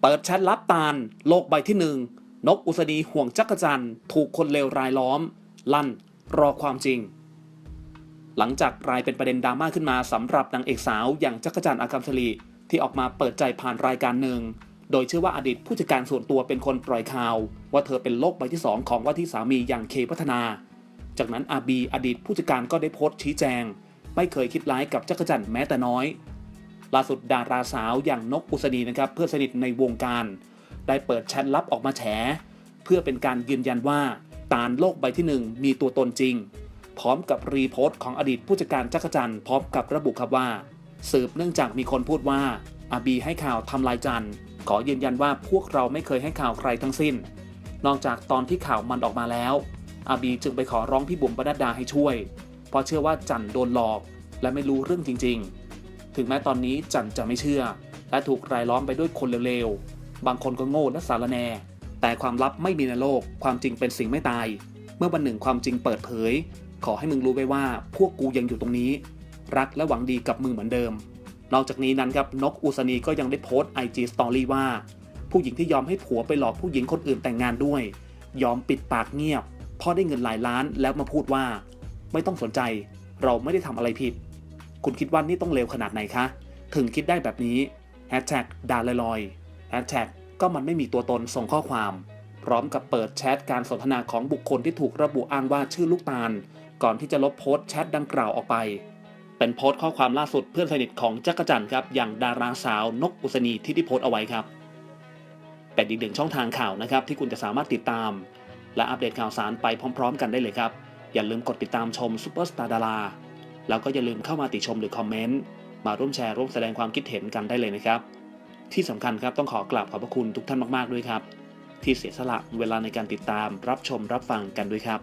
เปิดแชทลับตาล โลกใบที่หนึ่งนกอุศนีห่วงจักรจันทร์ถูกคนเลวรายล้อม ลั่น รอความจริง หลังจากกลายเป็นประเด็นดราม่าขึ้นมาสำหรับนางเอกสาวอย่างจักรจันทร์อาคัมสลีที่ออกมาเปิดใจผ่านรายการหนึ่ง โดยเชื่อว่าอดีตผู้จัดการส่วนตัวเป็นคนปล่อยข่าว ว่าเธอเป็นโลกใบที่สองของว่าที่สามีอย่างเคพัฒนา จากนั้นอาบีอดีตผู้จัดการก็ได้โพสต์ชี้แจง ไม่เคยคิดร้ายกับจักรจันทร์แม้แต่น้อย ล่าสุดดาราสาวอย่างนกอุศนีนะครับเพื่อนสนิทในวงการ ได้เปิดแชทลับออกมาแฉ เพื่อเป็นการยืนยันว่าตาลโลกใบที่หนึ่งมีตัวตนจริง พร้อมกับรีโพสต์ของอดีตผู้จัดการจักรจันทร์พร้อมกับระบุครับว่า สืบเนื่องจากมีคนพูดว่าอาบีให้ข่าวทำลายจันทร์ขอยืนยันว่าพวกเราไม่เคยให้ข่าวใครทั้งสิ้น นอกจากตอนที่ข่าวมันออกมาแล้วอาบีจึงไปขอร้องพี่บุ๋มปนัดดาให้ช่วย เพราะเชื่อว่าจันโดนหลอก และไม่รู้เรื่องจริง ๆ ถึงแม้ตอนนี้จันจะไม่เชื่อ และถูกรายล้อมไปด้วยคนเร็วๆ บางคนก็โง่และสารแน แต่ความลับไม่มีในโลก ความจริงเป็นสิ่งไม่ตาย เมื่อวันหนึ่งความจริงเปิดเผย ขอให้มึงรู้ไว้ว่าพวกกูยังอยู่ตรงนี้ รักและหวังดีกับมึงเหมือนเดิม นอกจากนี้นั้นครับนกอุศนีก็ยังได้โพสต์ IG Story ว่า ผู้หญิงที่ยอมให้ผัวไปหลอกผู้หญิงคนอื่นแต่งงานด้วย ยอมปิดปากเงียบพราะได้เงินหลายล้านแล้วมาพูดว่า ไม่ต้องสนใจ เราไม่ได้ทำอะไรผิด คุณคิดว่านี่ต้องเลวขนาดไหนคะ ถึงคิดได้แบบนี้แฮชแท็กด่าลอยๆแฮชแท็กก็มันไม่มีตัวตนส่งข้อความ พร้อมกับเปิดแชทการสนทนาของบุคคลที่ถูกระบุอ้างว่าชื่อลูกตาล ก่อนที่จะลบโพสต์แชทดังกล่าวออกไป เป็นโพสต์ข้อความล่าสุดเพื่อนสนิทของจักรจันทร์ครับ อย่างดาราสาวนกอุศนีที่ได้โพสต์เอาไว้ครับ เป็นอีกหนึ่งช่องทางข่าวนะครับที่คุณจะสามารถติดตาม และอัปเดตข่าวสารไปพร้อม ๆ กันได้เลยครับ อย่าลืมกดติดตามชมซูเปอร์สตาร์ดารา แล้วก็อย่าลืมเข้ามาติชมหรือคอมเมนต์มาร่วมแชร์ร่วมแสดงความคิดเห็นกันได้เลยนะครับ ที่สำคัญครับต้องขอกราบขอบพระคุณทุกท่านมากๆด้วยครับ ที่เสียสละเวลาในการติดตามรับชมรับฟังกันด้วยครับ